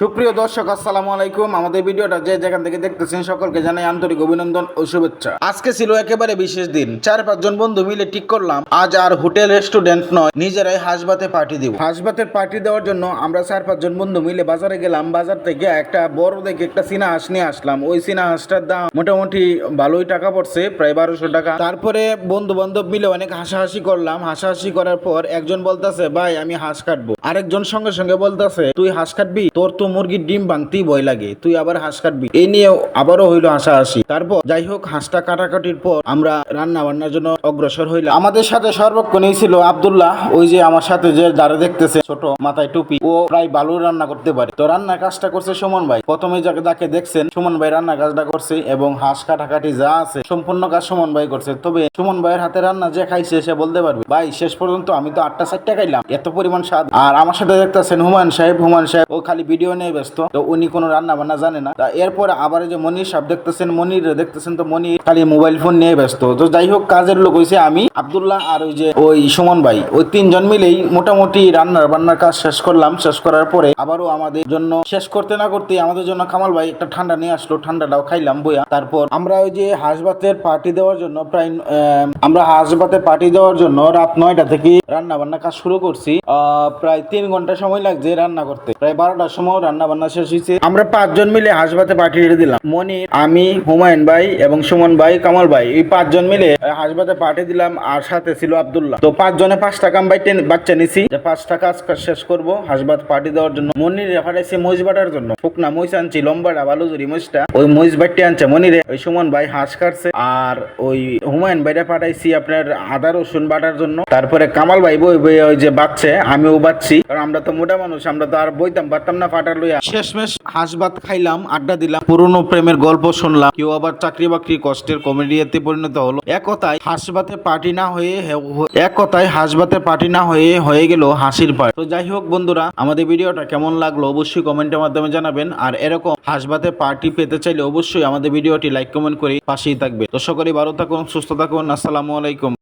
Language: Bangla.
সুপ্রিয় দর্শক, আসসালামু আলাইকুম। আমাদের ভিডিওটা যে যেখান থেকে দেখতেছেন সকলকে জানাই আন্তরিক অভিনন্দন ও শুভেচ্ছা। আজকে ছিল একেবারে বিশেষ দিন। চার পাঁচজন বন্ধু মিলে ঠিক করলাম, আজ আর হোটেল রেস্টুরেন্ট নয়, নিজেরাই হাঁসভাতে পার্টি দিব। হাঁসভাতের পার্টি দেওয়ার জন্য আমরা চার পাঁচজন বন্ধু মিলে বাজারে গেলাম। বাজার থেকে একটা বড় দেখে একটা চীনা হাঁস নিয়ে আসলাম। ওই চীনা হাঁসটার দাম মোটামুটি ভালোই টাকা পড়ছে, প্রায় বারোশো টাকা। তারপরে বন্ধু বান্ধব মিলে অনেক হাসাহাসি করলাম। হাসাহাসি করার পর একজন বলতেছে, ভাই, আমি হাঁস কাটবো। আরেকজন সঙ্গে সঙ্গে বলতেছে, তুই হাঁস কাটবি? তোর তো মুরগির ডিম ভাঙতেই ভয় লাগে। তুই আবার হাঁস কাটবি। এই নিয়ে আবারও হইল হাসাহাসি। তারপর যাই হোক হাঁসটা কাটাকাটির পর আমরা রান্না বান্নার জন্য অগ্রসর হইলাম। আমাদের সাথে সর্বক্ষণই ছিল আব্দুল্লাহ। ওই যে আমার সাথে যে যারা দেখতেছে, ছোট মাথায় টুপি, ও প্রায় ভালো রান্না করতে পারে। তো রান্নার কাজটা করছে সুমন ভাই। প্রথমে যাকে যাকে দেখছেন, সুমন ভাই রান্নার কাজটা করছে এবং হাঁস কাটাকাটি যা আছে, সম্পূর্ণ কাজ সুমন ভাই করছে। তবে সুমন ভাইয়ের হাতে রান্না যে খাইছে, সে বলতে পারবে, ভাই, শেষ পর্যন্ত আমি তো আটটা চারটা খাইলাম। এত পরিমাণ স্বাদ। আর আমার সাথে দেখতেছেন হুমায়ুন সাহেব। হুমায়ুন সাহেব, ও খালি ভিডিও নিয়ে ব্যস্ত। তো উনি কোনো রান্না বান্না জানে না। তা এরপর আবার যে মনির সাহেব দেখতেছেন, মনির দেখতেছেন, তো মনির খালি মোবাইল ফোন নিয়ে ব্যস্ত। তো যাই হোক, কাজের লোক হয়েছে আমি, আবদুল্লাহ আর ওই যে ওই সুমন ভাই। ওই তিনজন মিলেই মোটামুটি রান্নার বান্নার কাজ শেষ করলাম। শেষ করার পরে আবারও আমাদের জন্য, শেষ করতে না করতে আমাদের জন্য কামাল ভাই একটা ঠান্ডা নিয়ে আসলো। ঠান্ডাটাও খাইলাম বইয়া। তারপর আমরা ওই যে হাঁসভাতের পার্টি দেওয়ার জন্য প্রায় আমরা হাঁসভাতের পার্টি দেওয়ার জন্য রাত নয়টা থেকে রান্না বান্না কাজ শুরু করছি। প্রায় তিন ঘণ্টা সময় লাগছে রান্না করতে। প্রায় বারোটার সময় রান্না বান্না শেষ হয়েছে আমরা পাঁচজন মিলে হাঁসভাতে পার্টি দিলাম। মনির, আমি, হুমায়ুন ভাই এবং সুমন ভাই, কামাল ভাই, এই পাঁচজন মিলে হাঁসভাতে পার্টি দিলাম আর সাথে ছিল আব্দুল্লাহ। তো পাঁচজনে পাঁচ টাকা বাইটে বাচ্চা নিছি। যে পাঁচ টাকা আজকে শেষ করব হাঁসভাত পার্টি দেওয়ার জন্য। মনির রেফারেছে মহিষ বাটার জন্য। ফুকনা মহিষ আনছি লম্বাটা বালুজুরি মহিষটা। ওই মহিষ বাট্টি আনছে মনিরে। ওই সুমন ভাই হাঁস কাটছে আর ওই হুমায়ুন ভাইটা পাঠাইছি আপনার আদা, রসুন বাটার জন্য। তারপরে কামাল ভাই বই বই ওই যে বাচ্চে আমিও বাচ্ছি কারণ আমরা তো মোটা মানুষ, আমরা তো আর বইতাম, পারতাম না ফাটার লইয়া শেষমেশ হাঁস ভাত খাইলাম, আড্ডা দিলাম, পুরনো প্রেমের গল্প শুনলাম। কেউ আবার চাকরি বাকরি কষ্টের কমেডিয়াতে পরিণত হলো। এক কথায় হাঁস পার্টি না হয়ে এক কথায় হাঁস পার্টি না হয়ে হয়ে গেল হাসির পার্ট। তো যাই হোক বন্ধুরা, আমাদের ভিডিওটা কেমন লাগল অবশ্যই কমেন্টের মাধ্যমে জানাবেন। আর এরকম হাঁস ভাতে পার্টি পেতে চাইলে অবশ্যই আমাদের ভিডিওটি লাইক, কমেন্ট করে পাশেই থাকবে। তো সকলেই ভালো থাকুন, সুস্থ থাকুন, আসসালামু আলাইকুম।